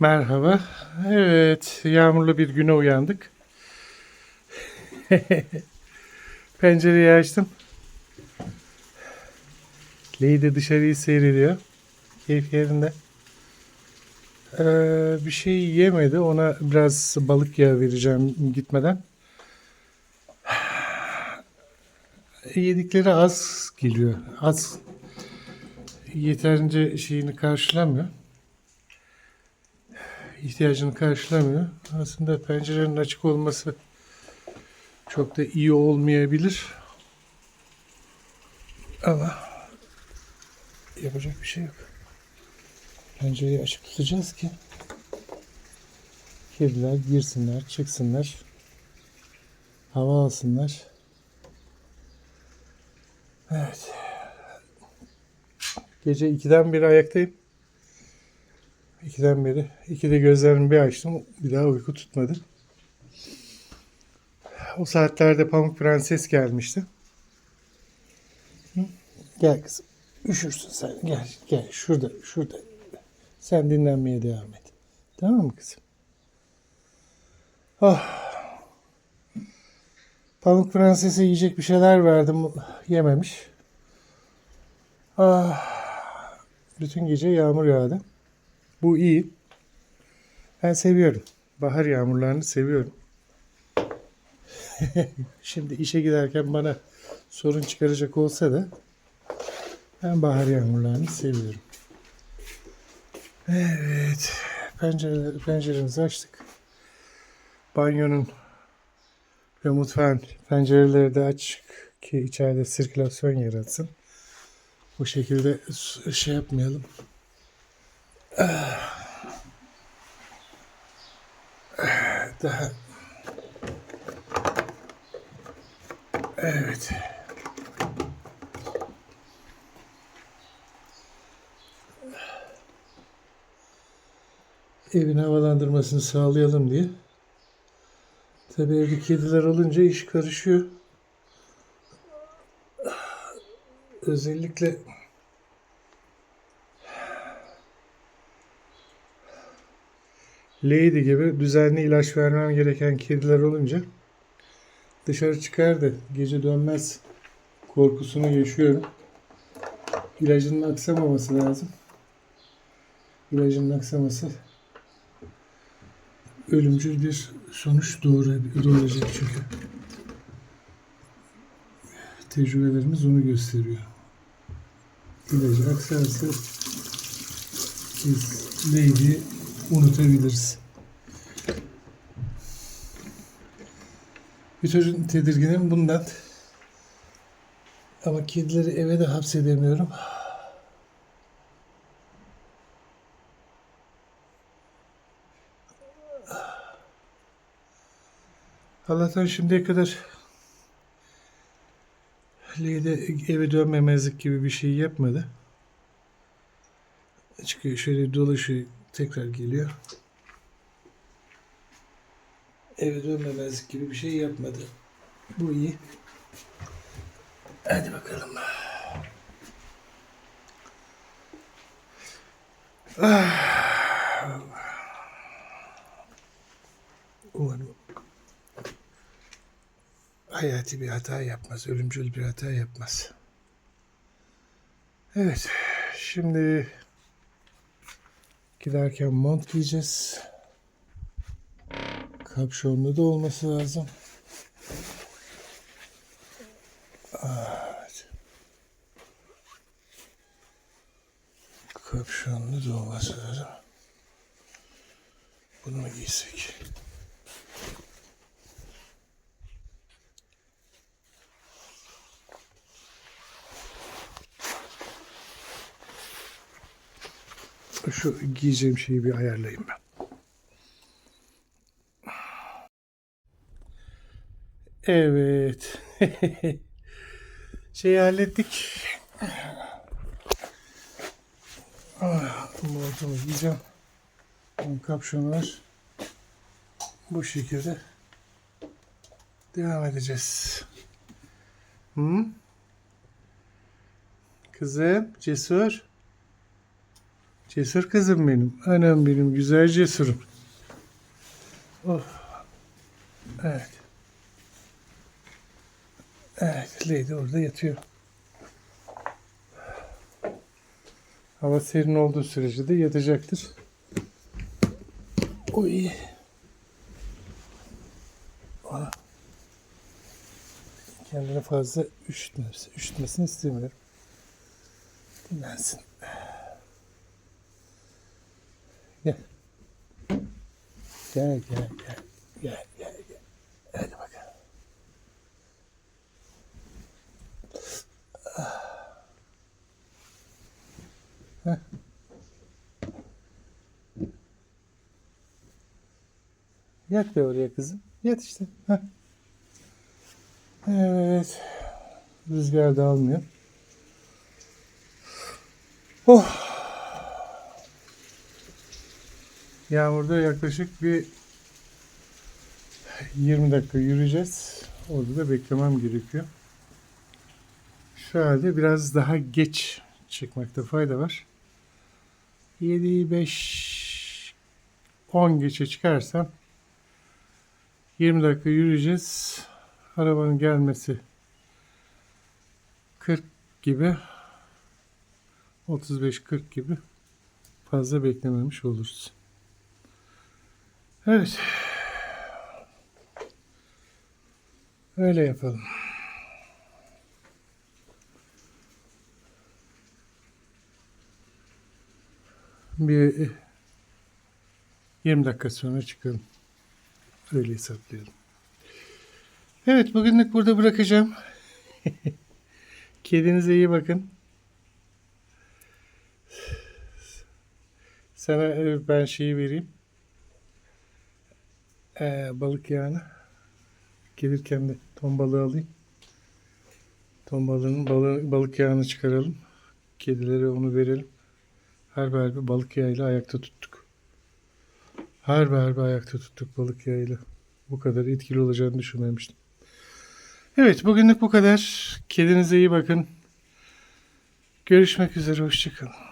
Merhaba. Evet, yağmurlu bir güne uyandık. Pencereyi açtım. Lady dışarıyı seyrediyor. Keyif yerinde. Ee, bir şey yemedi. Ona biraz balık yağı vereceğim gitmeden. Yedikleri az geliyor. Az. Yeterince şeyini karşılamıyor ihtiyacını karşılamıyor. Aslında pencerenin açık olması çok da iyi olmayabilir. Ama yapacak bir şey yok. Pencereyi açık tutacağız ki kediler girsinler, çıksınlar, hava alsınlar. Evet. Gece 2'den beri ayaktayım. İkiden beri. İkide gözlerimi bir açtım. Bir daha uyku tutmadı. O saatlerde Pamuk Prenses gelmişti. Gel kızım. Üşürsün sen. Gel, gel. Şurada, şurada. Sen dinlenmeye devam et. Tamam mı kızım? Oh. Pamuk Prenses'e yiyecek bir şeyler verdim. Yememiş. Ah. Bütün gece yağmur yağdı. Bu iyi. Ben seviyorum. Bahar yağmurlarını seviyorum. Şimdi işe giderken bana sorun çıkaracak olsa da ben bahar yağmurlarını seviyorum. Evet. Pencere, penceremizi açtık. Banyonun ve mutfağın pencereleri de açık ki içeride sirkülasyon yaratsın. Bu şekilde şey yapmayalım. Daha Evet. Evin havalandırmasını sağlayalım diye. Tabii evde kediler olunca iş karışıyor. Özellikle Lady gibi düzenli ilaç vermem gereken kediler olunca dışarı çıkar da gece dönmez korkusunu yaşıyorum. İlacının aksamaması lazım. İlacının aksaması ölümcül bir sonuç doğura- doğuracak çünkü. Tecrübelerimiz onu gösteriyor. İlacı aksarsa biz Lady'yi unutabiliriz. Bütün tedirginim bundan. Ama kedileri eve de hapsedemiyorum. Allah'tan şimdiye kadar Leyde eve dönmemezlik gibi bir şey yapmadı. Çıkıyor şöyle dolaşıyor tekrar geliyor. Eve dönmemezlik gibi bir şey yapmadı. Bu iyi. Hadi bakalım. Ah. Umarım hayati bir hata yapmaz, ölümcül bir hata yapmaz. Evet, şimdi giderken mont giyeceğiz. Kapşonlu da olması lazım. Evet. Kapşonlu da olması lazım. Bunu mu giysek? Şu giyeceğim şeyi bir ayarlayayım ben. Evet. Şeyi hallettik. Ah, Montumu giyeceğim. Bunun kapşonu var. Bu şekilde devam edeceğiz. Hı? Kızım, cesur. Cesur kızım benim. Anam benim güzel cesurum. Oh. Evet. Evet, Lady orada yatıyor. Hava serin olduğu sürece de yatacaktır. Oy. Ana. Kendine fazla üşütmesin. Üşütmesini istemiyorum. Dinlensin. Gel. Gel gel gel. Gel gel gel. Hadi bakalım. Heh. Yat be oraya kızım. Yat işte. Heh. Evet. Rüzgar da almıyor. Oh. Yağmurda yaklaşık bir 20 dakika yürüyeceğiz. Orada da beklemem gerekiyor. Şu halde biraz daha geç çıkmakta fayda var. 7 5 10 geçe çıkarsam 20 dakika yürüyeceğiz. Arabanın gelmesi 40 gibi 35-40 gibi fazla beklememiş oluruz. Evet. Öyle yapalım. Bir 20 dakika sonra çıkalım. Öyle hesaplayalım. Evet bugünlük burada bırakacağım. Kedinize iyi bakın. Sana e, ben şeyi vereyim. Ee, balık yağını. Gelirken de ton balığı alayım. Ton balığının balı- balık yağını çıkaralım. Kedilere onu verelim. Harbi harbi balık yağıyla ayakta tuttuk. Harbi harbi ayakta tuttuk balık yağıyla. Bu kadar etkili olacağını düşünmemiştim. Evet bugünlük bu kadar. Kedinize iyi bakın. Görüşmek üzere. Hoşçakalın.